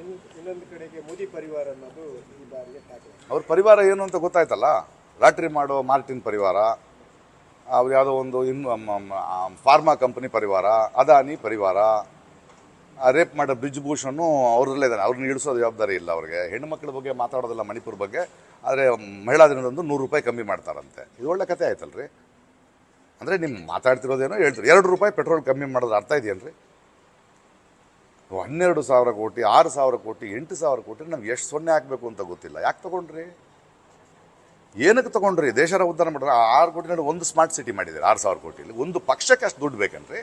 ಇನ್ ಇನ್ನೊಂದು ಕಡೆಗೆ ಮೋದಿ ಪರಿವಾರ ಅನ್ನೋದು ಈ ಬಾರಿಗೆ ಅವ್ರ ಪರಿವಾರ ಏನು ಅಂತ ಗೊತ್ತಾಯ್ತಲ್ಲ? ಲಾಟ್ರಿ ಮಾಡೋ ಮಾರ್ಟಿನ್ ಪರಿವಾರ, ಅವ್ರು ಯಾವುದೋ ಒಂದು ಇನ್ ಫಾರ್ಮಾ ಕಂಪನಿ ಪರಿವಾರ, ಅದಾನಿ ಪರಿವಾರ ರೇಪ್ ಮಾಡೋ ಬ್ರಿಜ್ ಭೂಷಣ್ ಅವ್ರಲ್ಲೇ ಇದ್ದಾನೆ ಅವ್ರನ್ನ ಇಳಿಸೋ ಜವಾಬ್ದಾರಿ ಇಲ್ಲ ಅವ್ರಿಗೆ. ಹೆಣ್ಣು ಮಕ್ಕಳ ಬಗ್ಗೆ ಮಾತಾಡೋದಿಲ್ಲ ಮಣಿಪುರ ಬಗ್ಗೆ, ಆದರೆ ಮಹಿಳಾ ದಿನದಂದು ನೂರು ರೂಪಾಯಿ ಕಮ್ಮಿ ಮಾಡ್ತಾರಂತೆ. ಇದು ಒಳ್ಳೆ ಕತೆ ಆಯ್ತಲ್ರಿ? ಅಂದರೆ ನಿಮ್ಮ ಮಾತಾಡ್ತಿರೋದೇನೋ ಹೇಳ್ತೀರಿ. ಎರಡು ರೂಪಾಯಿ ಪೆಟ್ರೋಲ್ ಕಮ್ಮಿ ಮಾಡೋದು ಅರ್ಥ ಇದೆಯೇನ್ರಿ? ಹನ್ನೆರಡು ಸಾವಿರ ಕೋಟಿ, ಆರು ಸಾವಿರ ಕೋಟಿ, ಎಂಟು ಸಾವಿರ ಕೋಟಿ ನಮ್ಗೆ ಎಷ್ಟು ಸೊನ್ನೆ ಹಾಕಬೇಕು ಅಂತ ಗೊತ್ತಿಲ್ಲ. ಯಾಕೆ ತಗೊಂಡ್ರಿ? ಏನಕ್ಕೆ ತಗೊಂಡ್ರಿ? ದೇಶರ ಉದ್ಧಾರ ಮಾಡಿದ್ರೆ ಆ ಕೋಟಿ ನಡುವೆ ಒಂದು ಸ್ಮಾರ್ಟ್ ಸಿಟಿ ಮಾಡಿದ್ದಾರೆ, ಆರು ಸಾವಿರ ಕೋಟಿಲಿ ಒಂದು ಪಕ್ಷಕ್ಕೆ ಅಷ್ಟು ದುಡ್ಡು ಬೇಕನ್ರಿ?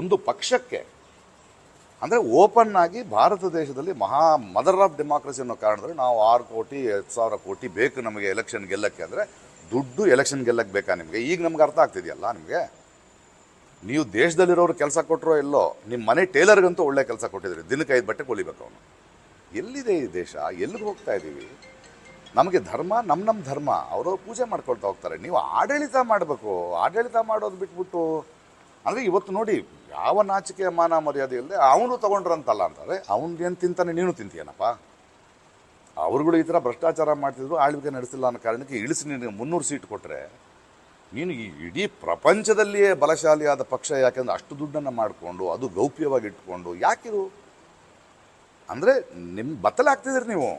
ಒಂದು ಪಕ್ಷಕ್ಕೆ. ಅಂದರೆ ಓಪನ್ ಆಗಿ ಭಾರತ ದೇಶದಲ್ಲಿ ಮಹಾ ಮದರ್ ಆಫ್ ಡೆಮಾಕ್ರಸಿ ಅನ್ನೋ ಕಾರಣದಲ್ಲಿ ನಾವು ಆರು ಕೋಟಿ, ಹತ್ತು ಸಾವಿರ ಕೋಟಿ ಬೇಕು ನಮಗೆ ಎಲೆಕ್ಷನ್ ಗೆಲ್ಲಕ್ಕೆ ಅಂದರೆ ದುಡ್ಡು ಎಲೆಕ್ಷನ್ ಗೆಲ್ಲಕ್ಕೆ ಬೇಕಾ ನಿಮಗೆ? ಈಗ ನಮ್ಗೆ ಅರ್ಥ ಆಗ್ತಿದೆಯಲ್ಲ ನಿಮಗೆ? ನೀವು ದೇಶದಲ್ಲಿರೋರು ಕೆಲಸ ಕೊಟ್ಟರೋ ಎಲ್ಲೋ ನಿಮ್ಮ ಮನೆ ಟೇಲರ್ಗಂತೂ ಒಳ್ಳೆ ಕೆಲಸ ಕೊಟ್ಟಿದ್ರಿ ದಿನಕ್ಕೆ ಐದು ಬಟ್ಟೆ ಕೊಲಿಬೇಕು ಅವನು. ಎಲ್ಲಿದೆ ಈ ದೇಶ? ಎಲ್ಲಿಗೆ ಹೋಗ್ತಾ ಇದ್ದೀವಿ ನಮಗೆ ಧರ್ಮ ನಮ್ಮ ನಮ್ಮ ಧರ್ಮ. ಅವರು ಪೂಜೆ ಮಾಡ್ಕೊಳ್ತಾ ಹೋಗ್ತಾರೆ. ನೀವು ಆಡಳಿತ ಮಾಡಬೇಕು. ಆಡಳಿತ ಮಾಡೋದು ಬಿಟ್ಬಿಟ್ಟು, ಅಂದರೆ ಇವತ್ತು ನೋಡಿ, ಯಾವ ನಾಚಿಕೆ ಮಾನ ಮರ್ಯಾದೆ ಇಲ್ಲದೆ ಅವನು ತೊಗೊಂಡ್ರಂತಲ್ಲ ಅಂತಾರೆ ಅವನು ಏನು ತಿಂತಾನೆ, ನೀನು ತಿಂತೀಯನಪ್ಪ? ಅವ್ರುಗಳು ಈ ಥರ ಭ್ರಷ್ಟಾಚಾರ ಮಾಡ್ತಿದ್ರು, ಆಳ್ವಿಕೆ ನಡೆಸಿಲ್ಲ ಅನ್ನೋ ಕಾರಣಕ್ಕೆ ಇಳಿಸಿ ನಿನಗೆ ಮುನ್ನೂರು ಸೀಟ್ ಕೊಟ್ಟರೆ ನೀನು ಈ ಇಡೀ ಪ್ರಪಂಚದಲ್ಲಿಯೇ ಬಲಶಾಲಿಯಾದ ಪಕ್ಷ ಯಾಕೆಂದ್ರೆ ಅಷ್ಟು ದುಡ್ಡನ್ನು ಮಾಡಿಕೊಂಡು, ಅದು ಗೌಪ್ಯವಾಗಿ ಇಟ್ಕೊಂಡು ಯಾಕಿದು? ಅಂದರೆ ನಿಮ್ಮ ಬತ್ತಲೆ ಆಗ್ತಿದ್ದೀರಿ ನೀವು.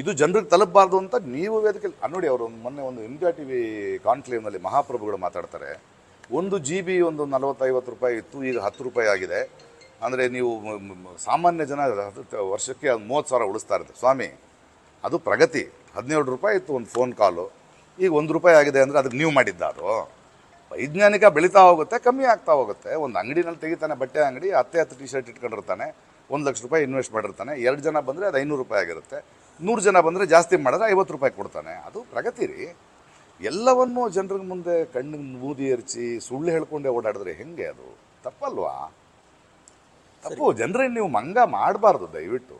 ಇದು ಜನರಿಗೆ ತಲುಪಬಾರ್ದು ಅಂತ ನೀವು ವೇದಿಕೆ ನೋಡಿ ಅವರು ಮೊನ್ನೆ ಒಂದು ಇಂಡಿಯಾ ಟಿ ವಿ ಕಾನ್ಕ್ಲೇವ್ನಲ್ಲಿ ಮಹಾಪ್ರಭುಗಳು ಮಾತಾಡ್ತಾರೆ. ಒಂದು ಜಿ ಬಿ ಒಂದು ನಲವತ್ತೈವತ್ತು ರೂಪಾಯಿ ಇತ್ತು, ಈಗ ಹತ್ತು ರೂಪಾಯಿ ಆಗಿದೆ. ಅಂದರೆ ನೀವು ಸಾಮಾನ್ಯ ಜನ ವರ್ಷಕ್ಕೆ ಮೂವತ್ತು ಸಾವಿರ ಉಳಿಸ್ತಾ ಇರ್ತಾರೆ ಸ್ವಾಮಿ, ಅದು ಪ್ರಗತಿ. ಹದಿನೇಳು ರೂಪಾಯಿ ಇತ್ತು ಒಂದು ಫೋನ್ ಕಾಲು. ಈಗ ಒಂದು ರೂಪಾಯಿ ಆಗಿದೆ ಅಂದರೆ ಅದಕ್ಕೆ ನೀವು ಮಾಡಿದ್ದ ಅದು. ವೈಜ್ಞಾನಿಕ ಬೆಳೀತಾ ಹೋಗುತ್ತೆ ಕಮ್ಮಿ ಆಗ್ತಾ ಹೋಗುತ್ತೆ. ಒಂದು ಅಂಗಡಿನಲ್ಲಿ ತೆಗಿತಾನೆ ಬಟ್ಟೆ ಅಂಗಡಿ ಹತ್ತೆ ಹತ್ತು ಟಿ ಶರ್ಟ್ ಇಟ್ಕೊಂಡಿರ್ತಾನೆ ಒಂದು ಲಕ್ಷ ರೂಪಾಯಿ ಇನ್ವೆಸ್ಟ್ ಮಾಡಿರ್ತಾನೆ. ಎರಡು ಜನ ಬಂದರೆ ಅದು ಐನೂರು ರೂಪಾಯಿ ಆಗಿರುತ್ತೆ. ನೂರು ಜನ ಬಂದರೆ ಜಾಸ್ತಿ ಮಾಡಿದ್ರೆ ಐವತ್ತು ರೂಪಾಯಿ ಕೊಡ್ತಾನೆ. ಅದು ಪ್ರಗತಿ ರೀ. ಎಲ್ಲವನ್ನೂ ಜನರ ಮುಂದೆ ಕಣ್ಣಿಗೆ ಮೂದಿ ಎರಚಿ ಸುಳ್ಳು ಹೇಳ್ಕೊಂಡೇ ಓಡಾಡಿದ್ರೆ ಹೆಂಗೆ ಅದು? ತಪ್ಪಲ್ವಾ? ತಪ್ಪು. ಜನರೇ ನೀವು ಮಂಗ ಮಾಡಬಾರ್ದು ದಯವಿಟ್ಟು.